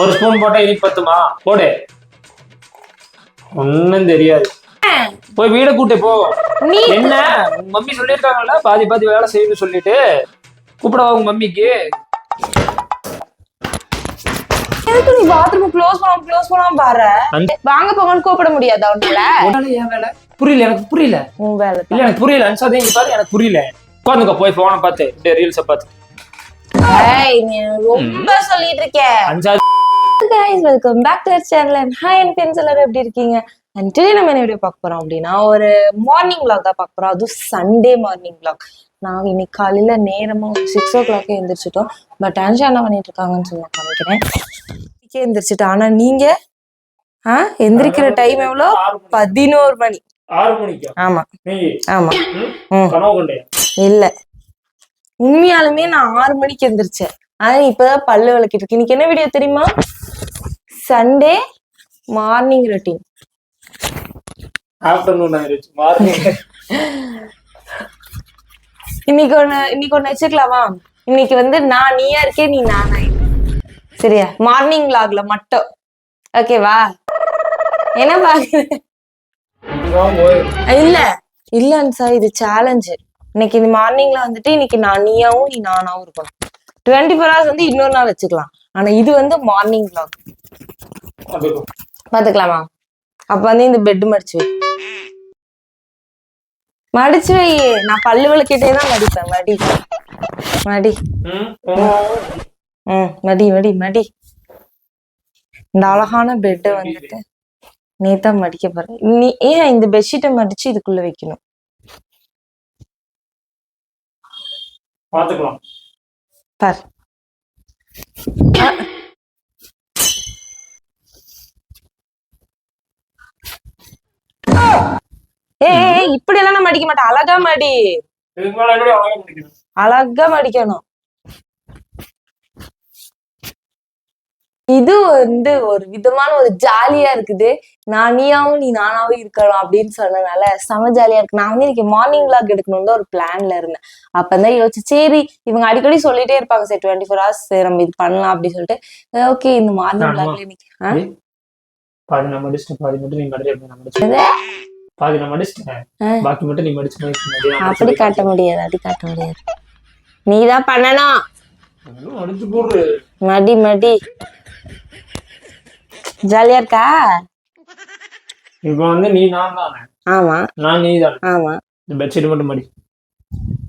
ஒரு ஸ்பூன் போட்டா இனி பத்துமா? போடு. ஒன்னும் தெரியாது. போய் வீட கூட்டு போ. என்ன? உங்க மம்மி சொல்லியிருக்காங்கல்ல? பாதி பாதி வேலை செய்யணும்னு சொல்லிட்டு. கூப்பிடவா உங்க மம்மிக்கு. எதுக்கு நீ பாத்ரூம் க்ளோஸ் பண்ணாம க்ளோஸ் பண்ணாம பாரு? வாங்க போங்கன்னு கூப்பிட முடியாதா உன்னால? உன்னால ஏன் வேலை? புரியல எனக்கு புரியல. உன் வேலை இல்ல எனக்கு புரியல. அன்சாதே இங்க பாரு எனக்கு புரியல. உட்காந்துக்க போய் போனை பார்த்து. இந்த ரீல்ஸை பார்த்து. நீ ரொம்ப சொல்லிட்டு இருக்க அன்சாது guys welcome back to channel and hi N friends எல்லாரும் எப்படி இருக்கீங்க? அண்ட் டுடே நம்ம என்ன வீடியோ பார்க்க போறோம் அப்படின்னா ஒரு மார்னிங் vlog தான் பார்க்க போறோம். அதுவும் சண்டே மார்னிங் vlog. நாங்க இன்னைக்கு காலையில நேரமா ஒரு சிக்ஸ் ஓ கிளாக்கே எந்திரிச்சிட்டோம். பட் அன்ஷா என்ன பண்ணிட்டு இருக்காங்கன்னு சொல்லி நான் நினைக்கிறேன். இன்னைக்கே எந்திரிச்சிட்டோம் ஆனா நீங்க? ஆ எந்திரிக்கிற டைம் எவ்வளோ. பதினோரு மணி. ஆறு மணிக்கு? ஆமா. ஆமா. இல்ல. உண்மையாலுமே நான் ஆறு மணிக்கு எந்திரிச்சேன். ஆனா இப்பதான் பல்லு விளக்கிட்டு இருக்கு. இன்னைக்கு என்ன வீடியோ தெரியுமா? சண்டே மார்னிங் ரொட்டீன் இன்னைக்கு ஒண்ணு இன்னைக்கு ஒண்ணு வச்சுக்கலாமா? இன்னைக்கு வந்து நான் நீயா இருக்கேன் நீ நானா. சரியா? மார்னிங் லாக்ல மட்டும். ஓகேவா என்ன பாக்குற இல்ல இல்லன்னு சார் இது சேலஞ்சு இன்னைக்கு இந்த மார்னிங்ல வந்துட்டு இன்னைக்கு நான் நீயாவும் நீ நானாவும் இருக்கணும். டுவெண்ட்டி ஃபோர் ஹவர்ஸ் வந்து இன்னொரு நாள் வச்சுக்கலாம். ஆனா இது வந்து மார்னிங் பிளாக் பாத்துக்கலாமா? அப்ப வந்து இந்த பெட் மடிச்சு வை. மடிச்சு வை. நான் பல்லு விளக்கிட்டே தான் மடிப்பேன். மடி. மடி. ம் மடி மடி மடி. இந்த அழகான பெட்டை வந்துட்டு நீ தான் மடிக்க போற. நீ ஏன் இந்த பெட்ஷீட்டை மடிச்சு இதுக்குள்ள வைக்கணும்? பாத்துக்கலாம். பார். ஏய் இப்படி எல்லாம் நான் மடிக்க மாட்டேன் அழகா மடி. அழகா முடிக்கணும் அழகா மடிக்கணும் இது வந்து ஒரு விதமான ஒரு ஜாலியா இருக்குது. நான் நீயாவும் நீ நானாவும் இருக்கலாம் அப்படின்னு சொன்னனால செம ஜாலியா இருக்கு. நான் வந்து இன்னைக்கு மார்னிங் vlog எடுக்கணும்னு ஒரு பிளான்ல இருந்தேன். அப்பதான் யோசிச்சு சரி இவங்க அடிக்கடி சொல்லிட்டே இருப்பாங்க சரி டுவெண்ட்டி ஃபோர் ஹவர்ஸ் நம்ம இது பண்ணலாம் அப்படின்னு சொல்லிட்டு. ஓகே இந்த மார்னிங் vlogல இன்னைக்கு பாதி நான் மடிச்சிட்டேன் பாதி மட்டும் நீ மடிச்சு நான் மடிச்சு பாதி நான் மடிச்சிட்டேன் ஆ. பாக்கி மட்டும் நீ மடிச்சு மடிச்சு மடி, நான் அப்படி காட்ட முடியாது அப்படி காட்ட முடியாது. நீதான் பண்ணணும். மடி. மடிச்சு போடு. மடி மடி. ஜாலியா இருக்கா? இப்ப வந்து நீ நான் தானே? ஆமா. நான் நீ தானே? ஆமா. இந்த பெட்ஷீட் மட்டும் மடி.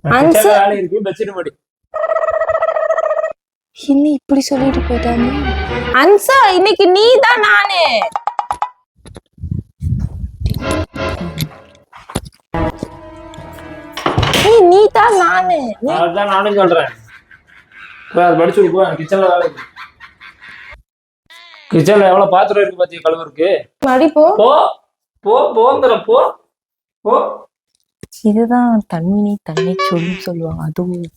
வேலை இருக்கு பெட்ஷீட் மடி. இன்னும் இப்படி சொல்லிட்டு போயிட்டாங்க அன்சா இன்னைக்கு நீ தான் நானு. நீ தான் நானு. அதான் நானும் சொல்றேன். படிச்சு போ. கிச்சன்ல வேலை இருக்கு. கிச்சன்ல எவ்வளவு பாத்திரம் இருக்கு பாத்தியா கழுவு இருக்கு மடி போ போ போ போங்கிற போ போ. இதுதான் தண்ணி தண்ணி சொல்லி சொல்லுவாங்க அதுவும்.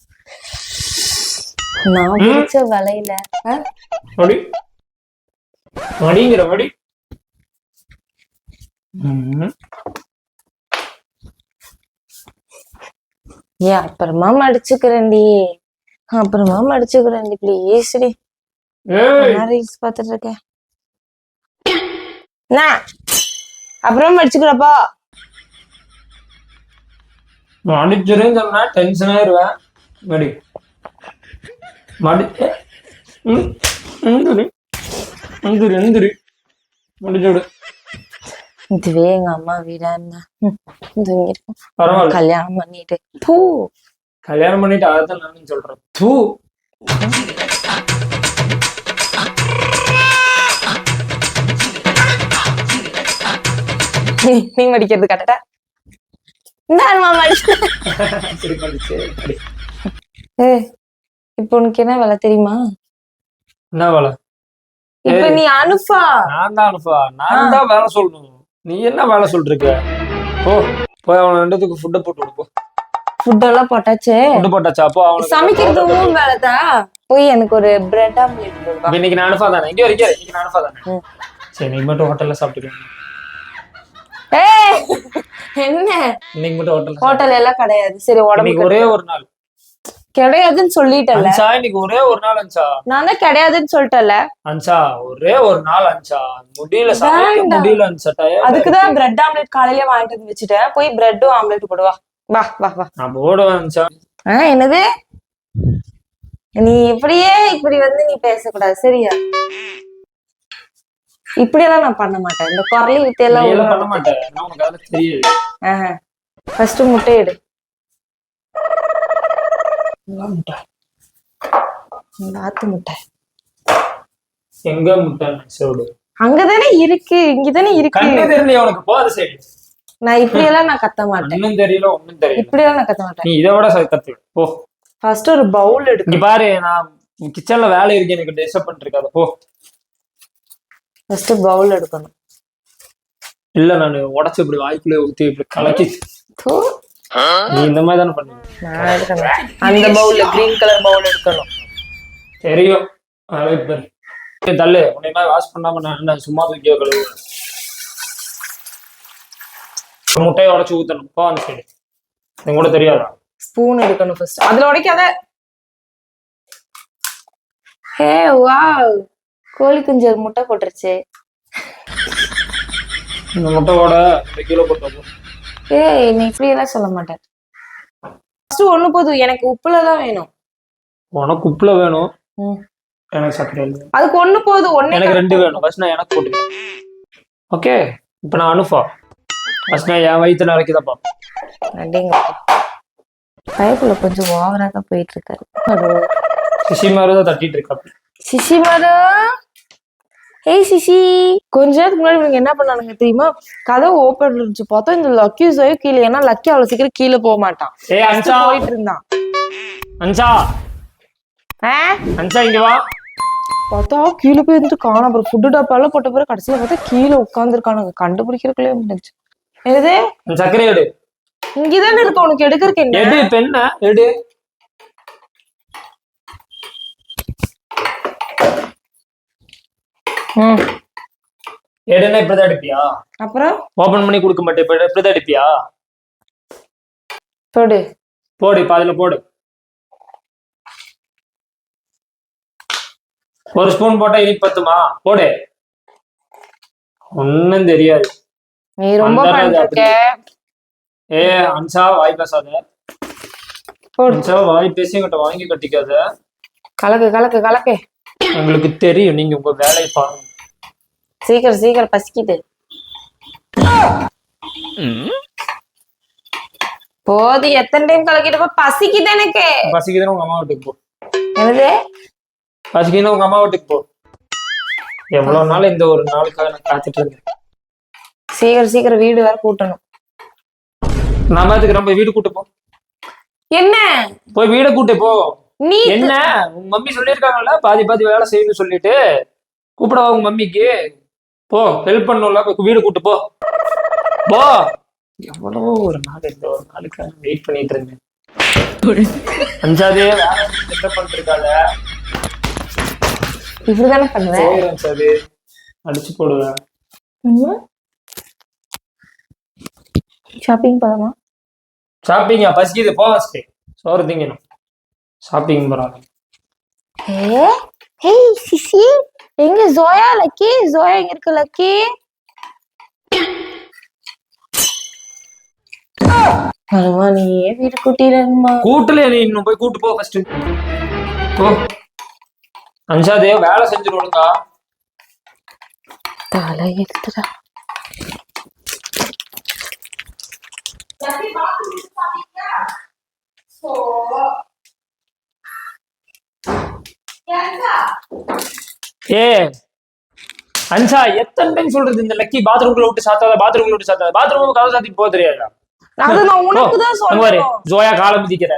நான் பிடிச்ச வலையில? மடி மடிங்கிற மடி. ஏன் அப்புறமா மடிச்சுக்கிறேன்டி. அப்புறமா மடிச்சுக்கிறேன்டி ப்ளீஸ் டி. ஏய் நான் ரீல்ஸ் பார்த்துட்டு இருக்கேன்? அப்புறம் மடிச்சுக்கிறப்பா. மடிச்சிருன்னு சொன்னா டென்ஷன் ஆயிருவேன். மடி. மடி. ஏ, ம், எந்திரி எந்திரி முடிச்சு விடு இதுவே எங்க அம்மா வீடா இருந்தா. பரவாயில்ல. கல்யாணம் பண்ணிட்டு. பூ. கல்யாணம் பண்ணிட்டு அதான் நானும் சொல்றேன். தூ நீ மடிக்கிறது. ஏய், இப்போ உனக்கு என்ன வேலை தெரியுமா? என்ன வேலை? இப்ப நீ அனுப்பா. நான் தான் அனுப்பா. நான் தான் வேலை சொல்லணும். நீ என்ன வேலை சொல்லிட்டு இருக்க போ போய் அவன ரெண்டுத்துக்கு ஃபுட்டை போட்டு போ. ஃபுட் எல்லாம் போட்டாச்சு? ஃபுட்டு போட்டாச்சா? அப்போ அவனுக்கு சமைக்கிறதும் வேலை தான் போய் எனக்கு ஒரு பிரெட் ஆம்லேட் இன்னைக்கு நான் அனுப்பா தானே இங்கே வரைக்கும் இன்னைக்கு நான் அனுப்பா தானே. சரி நீ மட்டும் ஹோட்டல்ல சாப்பிட்டுக்கலாம் என்ன? இன்னைக்கு மட்டும் ஹோட்டல்ல ஹோட்டல் எல்லாம் கிடையாது. சரி உடம்பு ஒரே ஒரு நாள். கிடையாதுன்னு சொல்லிட்டல அஞ்சா இன்னைக்கு ஒரே ஒரு நாள் அஞ்சா நான் தான் கிடையாதுன்னு சொல்லிட்டல அஞ்சா ஒரே ஒரு நாள் அஞ்சா முடியல சமைக்க. முடியல அதுக்குதான் இருக்கு. பிரெட் ஆம்லெட் காலையில வாங்கிட்டு வந்து வச்சுட்டேன். போய் பிரெட்டும் ஆம்லெட் போடுவா வா. வா வா நான் போடுவேன் அஞ்சா ஆ என்னது? நீ இப்படியே இப்படி வந்து நீ பேசக்கூடாது. சரியா? இப்படியெல்லாம் நான் பண்ண மாட்டேன். இந்த குரலி வித்தையெல்லாம் எல்லாம் பண்ண மாட்டேன். ஃபர்ஸ்ட் முட்டை எடு. இந்த ஆத்து முட்டை. எங்க முட்டை? சோடு. அங்கதானே இருக்கு. இங்கதானே இருக்கு. கண்ணு தெரியல உனக்கு? போத சரி நான் நான் கத்த மாட்டேன். தெரியல ஒன்னும் தெரியல. இப்படியெல்லாம் நான் கத்த மாட்டேன். நீ இதை விட கத்து. போ. ஃபர்ஸ்ட் ஒரு பவுல் எடுக்கணும். பாரு நான் கிச்சன்ல வேலை இருக்கு எனக்கு டிஸ்டர்ப் பண்ணிட்டு இருக்காத. போ. ஃபர்ஸ்ட் பவுல் எடுக்கணும். இல்ல நான் உடச்சு இப்படி வாய்க்குள்ளே ஊத்தி இப்படி கலக்கி. தூ, நீ இந்த மாதிரி தானே பண்ணுவ அந்த பவுல்ல கிரீன் கலர் பவுல் எடுக்கணும். தெரியும். அதே பாரு ஏய், தள்ளு. உன்னை மாதிரி வாஷ் பண்ணாம நான் சும்மா தூக்கி கழுவுவேன் முட்டையை உடச்சு ஊத்தணும். போ அந்த சைடு எனக்கு கூட தெரியாதா? ஸ்பூன் எடுக்கணும் ஃபர்ஸ்ட் அதுல உடைக்காத. ஹே வாவ் கோழி குஞ்சு ஒரு முட்டை போட்டுருச்சு. இந்த இந்த கிலோ போட்டு. ஏய் நீ இப்படி எல்லாம் சொல்ல மாட்டேன் ஃபர்ஸ்ட் ஒண்ணு போதும். எனக்கு உப்புல தான் வேணும். உனக்கு உப்புல வேணும். எனக்கு சர்க்கரை இல்லை. அதுக்கு ஒண்ணு போதும். ஒண்ணு எனக்கு ரெண்டு வேணும். ஃபர்ஸ்ட் நான் எனக்கு போட்டுக்கிறேன் ஓகே இப்போ நான் அனுப்பா. ஃபர்ஸ்ட் நான் என் வயிற்று நிறைக்குதப்பா அப்படிங்க பைப்புல கொஞ்சம் ஓவரா தான் போயிட்டு இருக்காரு. சிசி மாதிரி தான் தட்டிட்டு இருக்கா சிசி மரம் ஏய் சிசி கொஞ்ச நேரத்துக்கு முன்னாடி இவங்க என்ன பண்ணானுங்க தெரியுமா? கதவு ஓப்பன் இருந்துச்சு. பார்த்தா இந்த லக்கி ஜோயோ கீழே ஏன்னா லக்கி அவ்வளவு சீக்கிரம் கீழே போக மாட்டான். ஏய் அன்சா. போயிட்டு இருந்தான். அன்சா. ஆ? அன்சா இங்க வா. பார்த்தா கீழே போய் இருந்துட்டு காணும். அப்புறம் ஃபுட்டு டப்பால போட்ட பிறகு கடைசியில பார்த்தா கீழே உட்காந்துருக்கானுங்க கண்டுபிடிக்கிறதுக்குள்ளே முடிஞ்சு என்னது? அந்த சர்க்கரை எடு. இங்கதானே இருக்கு. உனக்கு எடுக்கிறதுக்கு என்ன? எடு பெண்ண எடு. ம். எடுன்னா இப்படிதான் எடுப்பியா? அப்புறம்? ஓபன் பண்ணி கொடுக்க மாட்டேன். இப்ப இப்படிதான் எடுப்பியா? தொடு போடு இப்ப அதுல போடு. ஒரு ஸ்பூன் போட்டா இனிப்பு பத்துமா? போடு. ஒன்னும் தெரியாது. நீ ரொம்ப ஏ அன்சா வாய் பேசாத. போடு. அன்சா வாய் பேசி வாங்கி கட்டிக்காத. கலக்கு கலக்கு கலக்கு. உங்களுக்கு தெரியும். நீங்க உங்க வேலையை பாருங்க. சீக்கிரம் சீக்கிரம் பசிக்குது. போது எத்தனை டைம் கலக்கிட்டு பசிக்குது எனக்கு. பசிக்குதுன்னு உங்க அம்மா வீட்டுக்கு போ. என்னது? பசிக்குதுன்னு உங்க அம்மா வீட்டுக்கு போ. எவ்வளவு நாள் இந்த ஒரு நாளுக்காக நான் காத்துட்டு இருந்தேன் சீக்கிரம் சீக்கிரம் வீடு வேற கூட்டணும். நான் பாத்துக்கு நம்ம வீடு கூட்டு போ. என்ன? போய் வீட கூட்டு போ. நீ என்ன? உங்க மம்மி சொல்லியிருக்காங்கல்ல? பாதி பாதி வேலை செய்யணும்னு சொல்லிட்டு. கூப்பிடவா உங்க மம்மிக்கு? போ ஹெல்ப் பண்ணும்ல. வீடு கூட்டு போ. போ. எவ்வளவோ ஒரு நாள் இந்த ஒரு நாளுக்காக வெயிட் பண்ணிட்டு இருந்தேன். அஞ்சாதே வேலை என்ன பண்ணிருக்காத இப்படிதானே பண்ணுவேன் அஞ்சாது அடிச்சு போடுவேன். ஷாப்பிங் போலாமா? ஷாப்பிங்கா பசிக்குது போ ஃபஸ்ட்டு சோறு திங்கணும். ஷாப்பிங் போறாங்க ஏ? Hey CC. எங்க ஜோயா லக்கி? ஜோயா எங்க இருக்கு லக்கி? அருமா நீயே வீடு கூட்டிடுமா கூட்டுல நீ? இன்னும் போய் கூட்டு போ ஃபர்ஸ்ட் போ. அஞ்சாதே வேலை செஞ்சிருவானுங்கா தலை எடுத்துடா ஏ அன்சா எத்தனை டைம் சொல்றது இந்த லக்கி? பாத்ரூம்குள்ள விட்டு சாத்தாத பாத்ரூம்குள்ள விட்டு சாத்தாத. பாத்ரூம் கதை சாத்திட்டு போக தெரியாதா ஜோயா காலை மிதிக்கிற.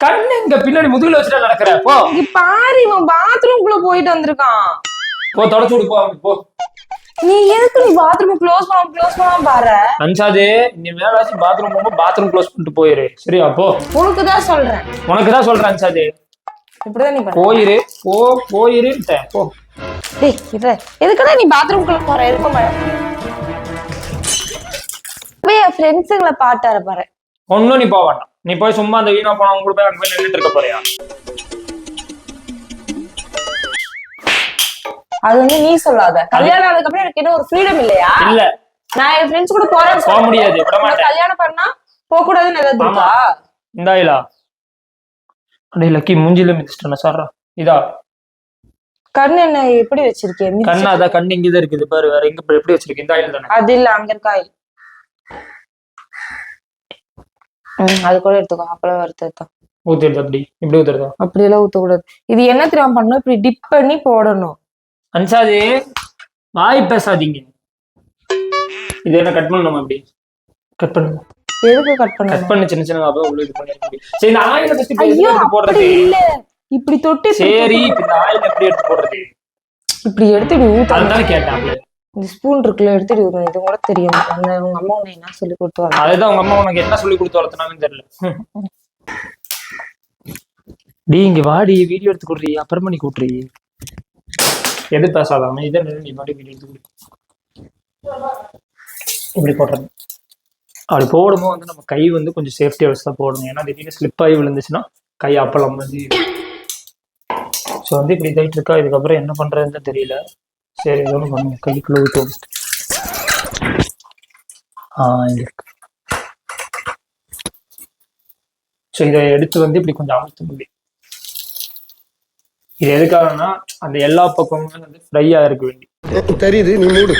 கண்ணு இங்க பின்னாடி முதுகுல வச்சுட்டா நடக்கிற. போ. பாரு இவன் பாத்ரூம்குள்ள போயிட்டு வந்திருக்கான். போ தொடச்சு விடு போ போ. நீ எதுக்கு நீ பாத்ரூம் க்ளோஸ் பண்ணாம க்ளோஸ் பண்ணாம பாரு? அன்சாதே நீ மேலாச்சும் பாத்ரூம் போகும்போது பாத்ரூம் க்ளோஸ் பண்ணிட்டு போயிரு. சரியா போ. உனக்கு தான் சொல்றேன். உனக்கு தான் சொல்றேன் அன்சாதே இப்படிதான் நீ போயிரு. போ போயிருன்ட்டேன் போ. டேய் இத எதுக்குடா நீ பாத்ரூம்குள்ள போற? இருக்க மாட்டேன் போய் என் ஃப்ரெண்ட்ஸுங்களை பாட்டார பாரு ஒன்னும் நீ போக வேண்டாம். நீ போய் சும்மா அந்த வீணா போனவங்க கூட போய் அங்க போய் நின்றுட்டு இருக்க போறியா? அது வந்து நீ சொல்லாத. கல்யாணம் ஆனதுக்கு அப்புறம் எனக்கு இன்னும் ஒரு ஃப்ரீடம் இல்லையா? இல்ல. நான் என் ஃப்ரெண்ட்ஸ் கூட போறேன்னு போக முடியாது. கல்யாணம் பண்ணா போக கூடாதுன்னு ஏதாவது இருக்கா? இந்தா இல்லா அடே லக்கி மூஞ்சில மிதிச்சிட்டேன் சாரா இதா. கண் என்ன எப்படி வச்சிருக்கேன் கண்ணா அதான் கண்ணு இங்கதான் இருக்குது பாரு வேற எங்க எப்படி வச்சிருக்கேன் இந்த ஆயில் தானே? அது இல்ல அங்க இருக்கா ம், அது கூட எடுத்துக்கோ அப்பளம் வறுத்ததுதான் ஊத்திடுது அப்படி இப்படி ஊத்துறதா? அப்படி எல்லாம் ஊத்தக்கூடாது. இது என்ன தெரியாம பண்ணணும்? இப்படி டிப் பண்ணி போடணும். அன்சாதி வாய் பேசாதீங்க. இது என்ன கட் பண்ணணுமா அப்படி கட் பண்ணுங்க எதுக்கு கட் பண்ணணும்? கட் பண்ணு சின்ன சின்ன அப்பதான் உள்ள இது பண்ணி. சரி இந்த ஆயில ஃபர்ஸ்ட் ஐயோ போடுறது? இல்ல. இப்படி தொட்டு சரி இந்த ஆயில் எப்படி எடுத்து போடுறது? இப்படி எடுத்து இப்படி ஊத்தணும் அதுதான் கேட்டேன் இந்த ஸ்பூன் இருக்குல்ல எடுத்து ஊத்தணும் இது கூட தெரியும். அந்த உங்க அம்மா உன்னை என்ன சொல்லி கொடுத்துவாங்க அதுதான் உங்க அம்மா உனக்கு என்ன சொல்லி கொடுத்து வளர்த்துனாங்கன்னு தெரியல. டி இங்க வாடி வீடியோ எடுத்து கொடுறீ அப்புறமா நீ கூட்டுறீ எது பேசாதாம இதை நீ பாடி வீடியோ எடுத்து கொடு இப்படி போடுறது. அப்படி போடும்போது வந்து நம்ம கை வந்து கொஞ்சம் சேஃப்டியாக வச்சு தான் போடணும். ஏன்னா திடீர்னு ஸ்லிப் ஆகி விழுந்துச்சுன்னா கை அப்பளம் வந்து ஸோ வந்து இப்படி இதாயிட்டு இருக்கா? இதுக்கப்புறம் என்ன பண்றதுன்னு தெரியல. சரி ஏதோ ஒன்று பண்ணுங்க. கைக்குள்ள ஊற்றுவோம் ஆ இருக்கு. ஸோ இதை எடுத்து வந்து இப்படி கொஞ்சம் அமுத்த முடியும் இது எதுக்காகனா அந்த எல்லா பக்கமுமே வந்து ஃப்ரையா இருக்க வேண்டி. தெரியுது நீ மூடு.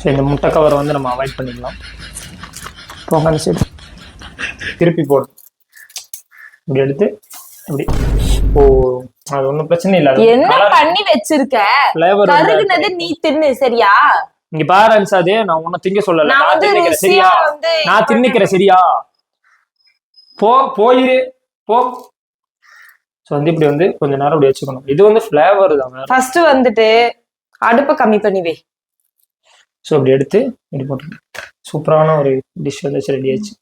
ஸோ இந்த முட்டை கவரை வந்து நம்ம அவாய்ட் பண்ணிக்கலாம். போங்க சைடு திருப்பி போடும் இப்படி எடுத்து இப்படி. ஓ அது ஒன்றும் பிரச்சனை இல்லை. என்ன பண்ணி வச்சிருக்க? கருகுனது நீ தின்னு சரியா? இங்க பாரு அன்சாதே நான் உன்னை திங்க சொல்லல. நான் வந்து தின்னுக்கிறேன் சரியா? நான் தின்னுக்கிறேன் சரியா? போ போயிரு. போ. ஸோ வந்து இப்படி வந்து கொஞ்ச நேரம் இப்படி வச்சுக்கணும். இது வந்து ஃப்ளேவர் தான் ஃபர்ஸ்ட் வந்துட்டு அடுப்பை கம்மி பண்ணி வை. ஸோ இப்படி எடுத்து இப்படி போட்டு சூப்பரான ஒரு டிஷ் வந்து ரெடி ஆச்சு.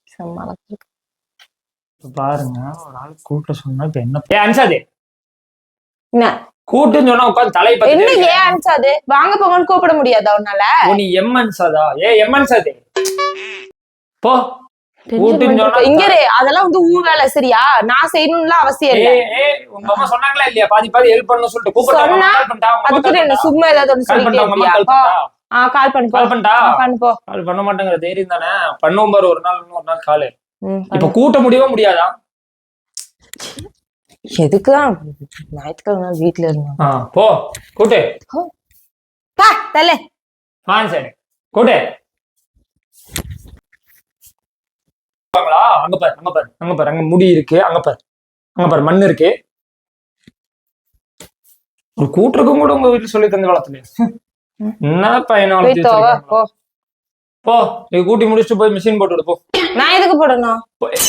இப்ப பாருங்க ஒரு ஆள் கூட்ட சொன்னா இப்ப என்ன ஏ அன்சாதே. என்ன? கூட்டுன்னு சொன்னா உட்காந்து தலையை என்ன பத்தி ஏன் அனுச்சாது வாங்க போங்கன்னு கூப்பிட முடியாதா உன்னால? ஓ நீ எம் அன்சாதா? A M அன்சாதே. போ. கூட்டுன்னு சொன்னா இங்க இரு, அதெல்லாம் வந்து ஊ வேலை சரியா? நான் செய்யணும்ல அவசியம் ஏ இல்ல ஏ உங்க அம்மா சொன்னாங்களா இல்லையா? பாதி பாதி ஹெல்ப் பண்ணணும்னு சொல்லிட்டு கூப்பிட்டா சொன்னா, கால் பண்ணிட்டா உங்க அம்மா அதுக்கு? சும்மா ஏதாவது உங்க சொல்லிட்டே கால் ஆ பண்ணு. கால் பண்ணிட்டா? ஆ, பண்ணு போ. கால் பண்ண மாட்டேங்கிற தைரியம் தானே? பண்ணுவோம் பாரு ஒரு நாள் இன்னும் ஒரு நாள் காலு. இப்ப. கூட்ட முடியவே முடியாதா? எதுக்குதான் ஞாயிற்றுக்கிழமை வீட்டுல இருந்தாங்க ஆ, போ. கூட்டு. பா. தலை ஃபேன் சைடு. கூட்டு. அங்க பாரு அங்க பாரு அங்க பாரு. அங்க முடி இருக்கு அங்க பாரு. அங்க பாரு மண் இருக்கு. ஒரு கூட்டுறக்கும் கூட உங்க வீட்டுல சொல்லி தந்து வளர்த்தலையா என்ன பையனை போய் வளர்த்து தோவ வச்சிருக்காங்க. போ. போ நீ கூட்டி முடிச்சுட்டு போய் மிஷின் போட்டு போ. நான் எதுக்கு போடணும்.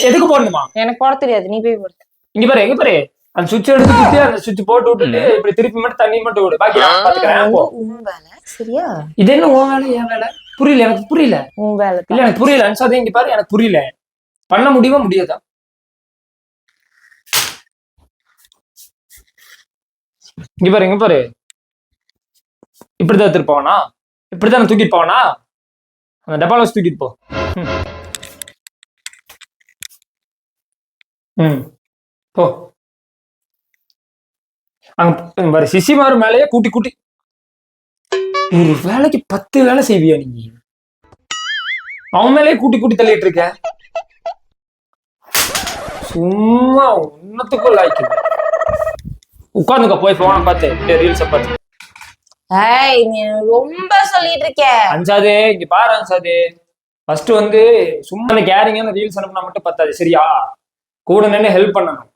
எதுக்கு போடணுமா? எனக்கு போட தெரியாது நீ போய் போடு. இங்க பாரு எங்க பாரு. அந்த சுவிட்ச் எடுத்து குத்தி அந்த சுவிட்ச் போட்டு விட்டுட்டு இப்படி திருப்பி மட்டும் தண்ணி மட்டும் விடு. பாக்கி நான் பாத்துக்கிறேன் போ. உன் வேலை சரியா? இது என்ன உன் வேலை என் வேலை? புரியல எனக்கு புரியல. உன் வேலை இல்ல எனக்கு புரியல. அன்சாதே இங்க பாரு எனக்கு புரியல. பண்ண முடியுமா முடியாதா? இங்க பாரு இங்க பாரு. இப்படிதான் எடுத்துட்டு போவானா இப்படிதான் தூக்கிட்டு போவானா அந்த டப்பால வச்சு தூக்கிட்டு போ. ம். போ. அங்க பாரு சிசிமாரு மேலேயே கூட்டி கூட்டி. ஒரு வேலைக்கு பத்து வேலை செய்வியா நீங்க அவன் மேலேயே கூட்டி கூட்டி தள்ளிட்டு இருக்க. சும்மா உன்னத்துக்கும் லாய்க்கு உட்காந்துக்க போய் போன பார்த்து. ரீல்ஸ பார்த்து. ஏய் நீ ரொம்ப சொல்லிட்டு இருக்க அஞ்சாதே இங்க பாரு அஞ்சாதே ஃபர்ஸ்ட் வந்து சும்மா அந்த கேரிங்கான ரீல்ஸ் அனுப்புனா மட்டும் பத்தாது சரியா? கூட நின்று ஹெல்ப் பண்ணணும்.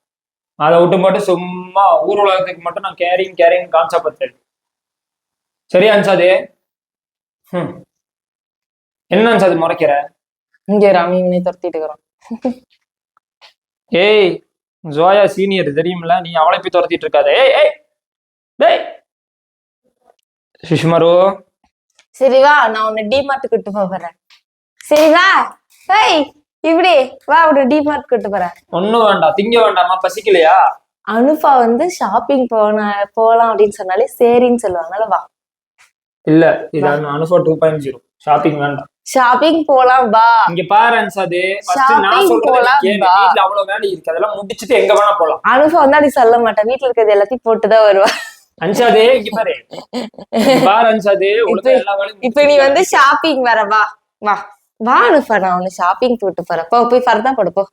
அதை விட்டு மட்டும் சும்மா ஊர் உலகத்துக்கு மட்டும் நான் கேரிங் கேரிங் காமிச்சா பத்தாது. சரியா அன்சாதே? ம் என்ன அன்சாது முறைக்கிற? இங்க ராமி இவனை துரத்திட்டு ஏய் ஜோயா சீனியர் தெரியுமில நீ அவளை போய் துரத்திட்டு இருக்காத. ஏய் ஏய் டேய் சுஷ்மாரு? சரி வா நான் உன்னை டிமார்ட் கூட்டு போறேன். சரி வா ஏய் இப்படி. வா உன்னை டிமார்ட் கூட்டு போறேன். ஒண்ணும் வேண்டாம் திங்க வேண்டாமா பசிக்கலையா? அனுபா வந்து ஷாப்பிங் போன போலாம் அப்படின்னு சொன்னாலே சரின்னு சொல்லுவாங்கல்ல வா. இல்ல இது அனுஃபா டூ பாயிண்ட் ஜீரோ ஷாப்பிங் வேண்டாம். ஷாப்பிங் போலாம் வா. இங்க பாரு அன்சாது. நான் நீ. வா. வீட்ல அவ்வளவு வேலை இருக்கு. அதெல்லாம் முடிச்சிட்டு எங்க வேணா போலாம். அனுபவம் வந்து அப்படி சொல்ல மாட்டேன். வீட்டுல இருக்கிறது எல்லாத்தையும் போட்டுதான் வருவா. அன்சாதே இப்ப நீ வந்து ஷாப்பிங் வர வா வா. வா அனுப்பா நான் உன்னை ஷாப்பிங் போட்டு போறேன். போ போய் ஃபர்தா போடு போ.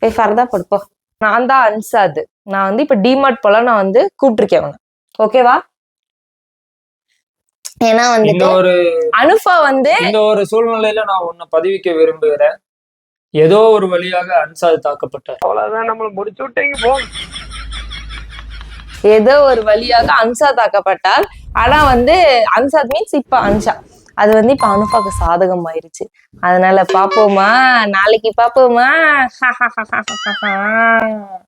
போய் ஃபர்தா போடு போ. நான் தான் அன்சாது. நான் வந்து இப்ப டிமார்ட் போல நான் வந்து கூப்பிட்டுருக்கேன் உன்னை. ஓகேவா ஏன்னா வந்துட்டு ஒரு அனுஃபா வந்து இந்த ஒரு சூழ்நிலையில நான் உன்னை பதிவிக்க விரும்புகிறேன். ஏதோ ஒரு வழியாக அன்சாது தாக்கப்பட்டார். அவ்வளவுதான் நம்மள முடிச்சு விட்டீங்க போ. ஏதோ ஒரு வழியாக அன்சா தாக்கப்பட்டால் ஆனா வந்து அன்சாத் மீன்ஸ் இப்ப அன்ஷா அது வந்து இப்ப அனுஃபாக்கு சாதகம் ஆயிருச்சு. அதனால பாப்போமா நாளைக்கு பாப்போமா?